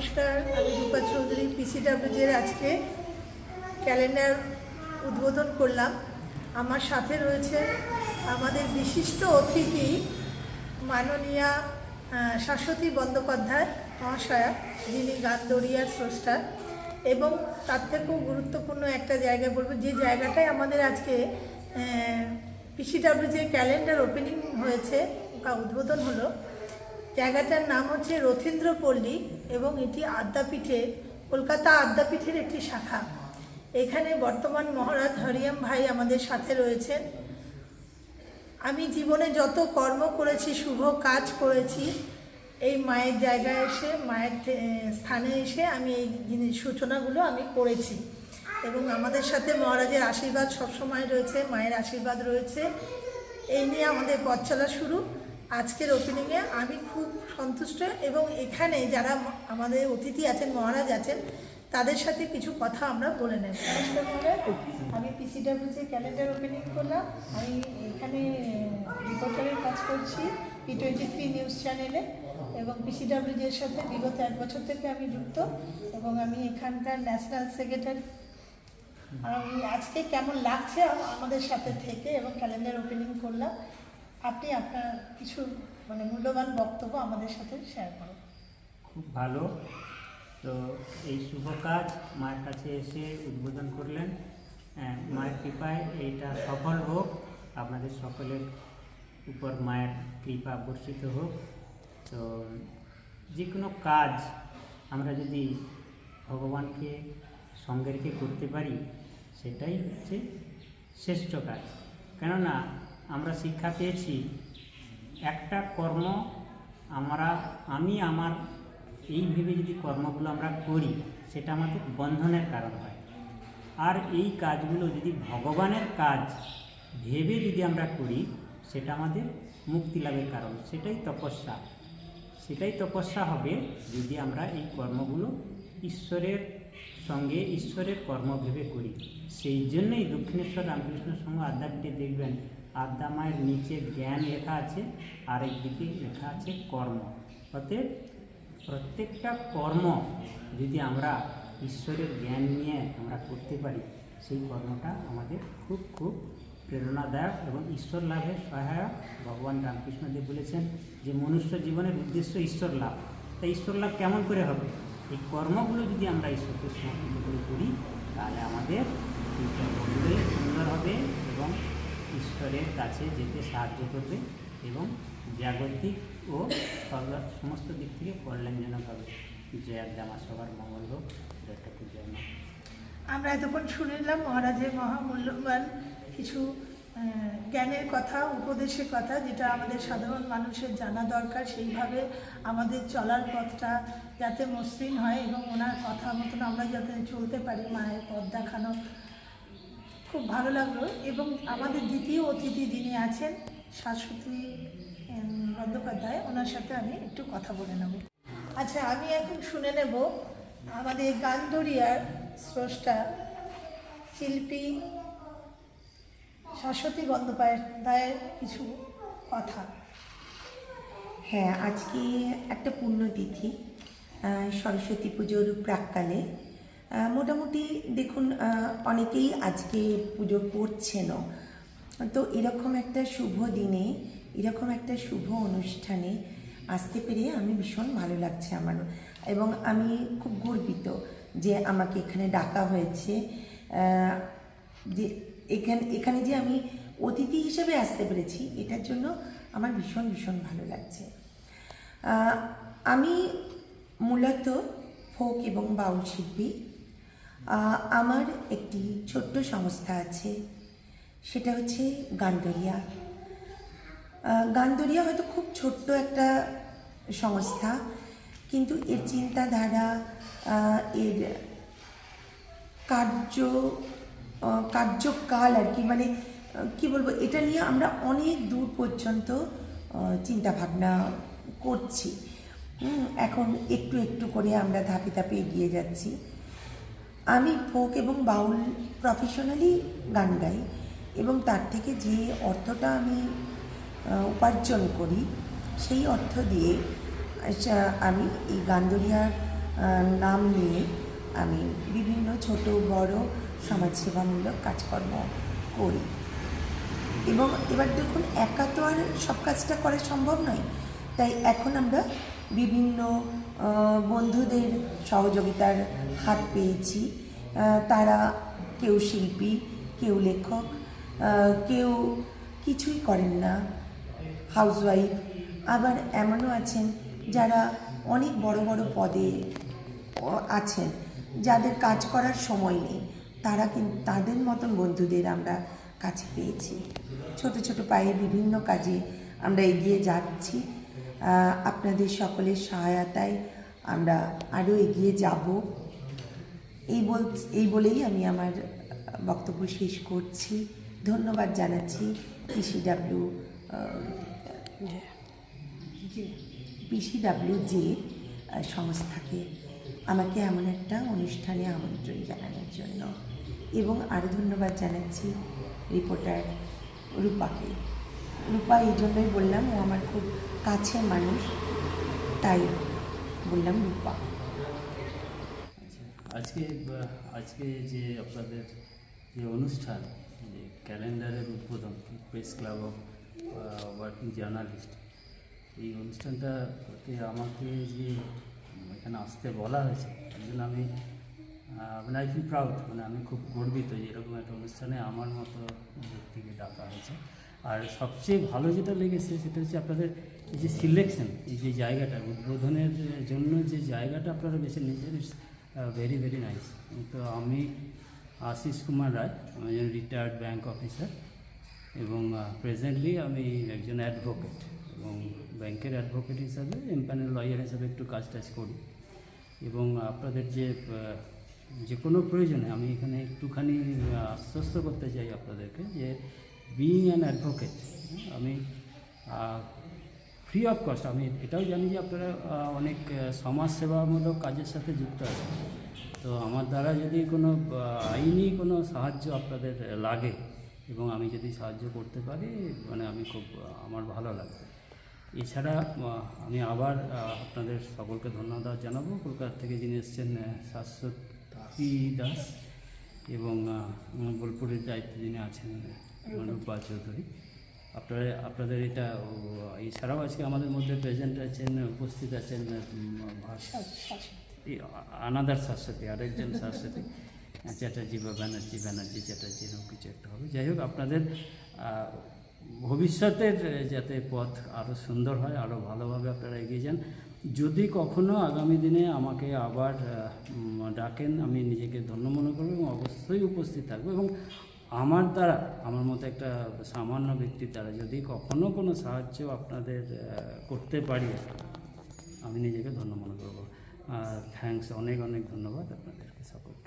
নমস্কার, আমি রূপা চৌধুরী পিসিডাব্লিউজের আজকে ক্যালেন্ডার উদ্বোধন করলাম। আমার সাথে রয়েছে আমাদের বিশিষ্ট অতিথি মাননীয়া শাশ্বতী বন্দ্যোপাধ্যায় মহাশয়া, যিনি গান গান্দরিয়ার স্রষ্টা। এবং তার থেকেও গুরুত্বপূর্ণ একটা জায়গা বলব, যে জায়গাটায় আমাদের আজকে পিসিডাব্লিউজে ক্যালেন্ডার ওপেনিং হয়েছে বা উদ্বোধন হলো। জায়গাটার নাম হচ্ছে রথীন্দ্রপল্লী এবং এটি আদ্যাপীঠে, কলকাতা আদ্যাপীঠের একটি শাখা। এখানে বর্তমান মহারাজ হরিয়াম ভাই আমাদের সাথে রয়েছেন। আমি জীবনে যত কর্ম করেছি, শুভ কাজ করেছি, এই মায়ের জায়গায় এসে, মায়ের স্থানে এসে আমি এই জিনিস, সূচনাগুলো আমি করেছি। এবং আমাদের সাথে মহারাজের আশীর্বাদ সবসময় রয়েছে, মায়ের আশীর্বাদ রয়েছে। এই নিয়ে আমাদের পথ চলা শুরু। আজকের ওপেনিংয়ে আমি খুব সন্তুষ্ট এবং এখানে যারা আমাদের অতিথি আছেন, মহারাজ আছেন, তাদের সাথে কিছু কথা আমরা বলে নেব। নমস্কার মহারাজ। আমি ক্যালেন্ডার ওপেনিং করলাম। আমি এখানে রিপোর্টারের কাজ করছি পি টোয়েন্টি থ্রি নিউজ চ্যানেলে এবং পিসিডাব্লিউজির সাথে বিগত এক বছর থেকে আমি যুক্ত এবং আমি এখানকার ন্যাশনাল সেক্রেটারি আমি আজকে কেমন লাগছে আমাদের সাথে থেকে এবং ক্যালেন্ডার ওপেনিং করলাম? আপনি আপনার কিছু মানে মূল্যবান বক্তব্য আমাদের সাথে শেয়ার করুন। খুব ভালো। তো এই শুভ কাজ মায়ের কাছে এসে উদ্বোধন করলেন। হ্যাঁ, মায়ের কৃপায় এইটা সফল হোক আপনাদের সকলের উপর মায়ের কৃপা বর্ষিত হোক। তো যে কোনো কাজ আমরা যদি ভগবানকে সঙ্গে রেখে করতে পারি সেটাই হচ্ছে শ্রেষ্ঠ কাজ। কেননা আমরা শিক্ষা পেয়েছি, একটা কর্ম আমরা, আমি আমার, এই ভেবে যদি কর্মগুলো আমরা করি, সেটা আমাদের বন্ধনের কারণ হয়। আর এই কাজগুলো যদি ভগবানের কাজ ভেবে যদি আমরা করি, সেটা আমাদের মুক্তি লাভের কারণ। সেটাই তপস্যা। সেটাই তপস্যা হবে যদি আমরা এই কর্মগুলো ঈশ্বরের সঙ্গে ঈশ্বরের কর্ম ভেবে করি। সেই জন্যই দক্ষিণেশ্বর রামকৃষ্ণ সংঘ আদ্যাপীঠে দেখবেন আদ্যা মায়ের নিচে জ্ঞান লেখা আছে আর একদিকে লেখা আছে কর্ম। অতএব প্রত্যেকটা কর্ম যদি আমরা ঈশ্বরের জ্ঞান নিয়ে আমরা করতে পারি, সেই কর্মটা আমাদের খুব খুব প্রেরণাদায়ক এবং ঈশ্বর লাভের সহায়ক। ভগবান রামকৃষ্ণদেব বলেছেন যে, মনুষ্য জীবনের উদ্দেশ্য ঈশ্বর লাভ। তাই ঈশ্বর লাভ কেমন করে হবে? এই কর্মগুলো যদি আমরা ঈশ্বরকে সমর্পিত করে করি, তাহলে আমাদের এই ঈশ্বরের কাছে যেতে সাহায্য করবে এবং জাগতিক ও সর্ব- সমস্ত দিক থেকে কল্যাণজনক হবে। জয়ার জামা সবার মঙ্গল হোক জয় ঠাকুর জয় মা আমরা এতক্ষণ শুনলাম মহারাজের মহামূল্যবান কিছু জ্ঞানের কথা, উপদেশের কথা, যেটা আমাদের সাধারণ মানুষের জানা দরকার। সেইভাবে আমাদের চলার পথটা যাতে মসৃণ হয় এবং ওনার কথা মতন আমরা যাতে চলতে পারি, মায়ের পথ দেখানো খুব ভালো লাগল এবং আমাদের দ্বিতীয় অতিথি যিনি আছেন শাশ্বতী বন্দ্যোপাধ্যায় ওনার সাথে আমি একটু কথা বলে নেব। আচ্ছা আমি এখন শুনে নেব আমাদের গান্দরিয়ার স্রষ্টা শিল্পী শাশ্বতী বন্দ্যোপাধ্যায়ের কিছু কথা। হ্যাঁ আজকে একটা আহ, সরস্বতী পুজোর প্রাককালে। মোটামুটি দেখুন অনেকেই আজকে পুজো করছেনও। তো এরকম একটা শুভ দিনে, এরকম একটা শুভ অনুষ্ঠানে আসতে পেরে আমি ভীষণ ভালো লাগছে আমার। এবং আমি খুব গর্বিত যে আমাকে এখানে ডাকা হয়েছে। যে এখানে এখানে যে আমি অতিথি হিসেবে আসতে পেরেছি, এটার জন্য আমার ভীষণ ভীষণ ভালো লাগছে। আমি মূলত ফোক এবং বাউল শিল্পী। আমার একটি ছোট্ট সংস্থা আছে। সেটা হচ্ছে গান্ডরিয়া। আহ, গান্ডরিয়া হয়তো খুব ছোট্ট একটা সংস্থা কিন্তু এর চিন্তাধারা এর কার্য কার্যকাল আর কি মানে কি বলব এটা নিয়ে আমরা অনেক দূর পর্যন্ত চিন্তা ভাবনা করছি। এখন একটু একটু করে আমরা ধাপে ধাপে এগিয়ে যাচ্ছি। আমি ফোক এবং বাউল প্রফেশনালি গান গাই এবং তার থেকে যে অর্থটা আমি উপার্জন করি সেই অর্থ দিয়ে আচ্ছা, আমি এই গান্দরিয়ার নাম নিয়ে আমি বিভিন্ন ছোট বড় সমাজসেবামূলক কাজকর্ম করি। এবং এবার দেখুন একা তো আর সব কাজটা করা সম্ভব নয়। তাই এখন আমরা বিভিন্ন বন্ধুদের সহযোগিতার হাত পেয়েছি। তারা কেউ শিল্পী, কেউ লেখক কেউ কিছুই করেন না। হাউসওয়াইফ। আবার এমনও আছেন যারা অনেক বড় বড় পদে আছেন, যাদের কাজ করার সময় নেই। তারা কিন্তু তাদের মতন বন্ধুদের আমরা কাছে পেয়েছি। ছোট ছোট পায়ে বিভিন্ন কাজে আমরা এগিয়ে যাচ্ছি। আপনাদের সকলের সহায়তায় আমরা আরও এগিয়ে যাব। এই বল, এই বলেই আমি আমার বক্তব্য শেষ করছি। ধন্যবাদ জানাচ্ছি পিসিডাব্লিউ পিসিডাব্লিউ যে সংস্থাকে আমাকে এমন একটা অনুষ্ঠানে আমন্ত্রণ জানানোর জন্য। এবং আরও ধন্যবাদ জানাচ্ছি রিপোর্টার রূপাকে। রূপা এই জন্যই বললাম, ও আমার খুব কাছের মানুষ, তাই বললাম রূপা। আজকে আজকে যে আপনাদের যে অনুষ্ঠান, যে ক্যালেন্ডারের উদ্বোধন, press club of working journalist, এই অনুষ্ঠানটাতে আমাকে যে, এখানে আসতে বলা হয়েছে এই জন্য আমি মানে আই ফিল প্রাউড মানে আমি খুব গর্বিত যে এরকম একটা অনুষ্ঠানে আমার মতো ব্যক্তিকে ডাকা হয়েছে। আর সবচেয়ে ভালো যেটা লেগেছে সেটা হচ্ছে আপনাদের এই যে সিলেকশন এই যে জায়গাটা, উদ্বোধনের জন্য যে জায়গাটা আপনারা বেছে নিয়েছেন ইটস ভেরি ভেরি নাইস তো আমি আশিস কুমার রায়, আমি একজন রিটায়ার্ড ব্যাংক অফিসার এবং প্রেজেন্টলি আমি একজন অ্যাডভোকেট এবং ব্যাংকের অ্যাডভোকেট হিসাবে এমপ্যানেল লয়ার হিসাবে একটু কাজ টাজ করি। এবং আপনাদের যে যে কোনো প্রয়োজনে আমি এখানে একটুখানি আশ্বস্ত করতে চাই আপনাদেরকে যে বিইং অ্যান অ্যাডভোকেট আমি ফ্রি অফ কস্ট আমি এটাও জানি যে আপনারা অনেক সমাজসেবামূলক কাজের সাথে যুক্ত আছেন। তো আমার দ্বারা যদি কোনো আইনি কোনো সাহায্য আপনাদের লাগে এবং আমি যদি সাহায্য করতে পারি মানে আমি খুব আমার ভালো লাগবে। এছাড়া আমি আবার আপনাদের সকলকে ধন্যবাদ জানাব। কলকাতা থেকে যিনি এসছেন শাশ্বতী দাস এবং বোলপুরের দায়িত্বে যিনি আছেন রূপা চৌধুরী আপনারা আপনাদের এটা এছাড়াও আজকে আমাদের মধ্যে প্রেজেন্ট আছেন উপস্থিত আছেন আনাদার শাশ্বতী আরেকজন শাশ্বতী চ্যাটার্জি বা ব্যানার্জি ব্যানার্জি চ্যাটার্জি এরকম কিছু একটা হবে। যাই হোক আপনাদের ভবিষ্যতের যাতে পথ আরও সুন্দর হয় আরও ভালোভাবে আপনারা এগিয়ে যান। যদি কখনো আগামী দিনে আমাকে আবার ডাকেন আমি নিজেকে ধন্য মনে করব এবং অবশ্যই উপস্থিত থাকব এবং আমার দ্বারা, আমার মতো একটা সামান্য ব্যক্তির দ্বারা যদি কখনো কোনো সাহায্য আপনাদের করতে পারি, আমি নিজেকে ধন্য মনে করব। থ্যাংকস অনেক অনেক ধন্যবাদ আপনাদেরকে সকলকে।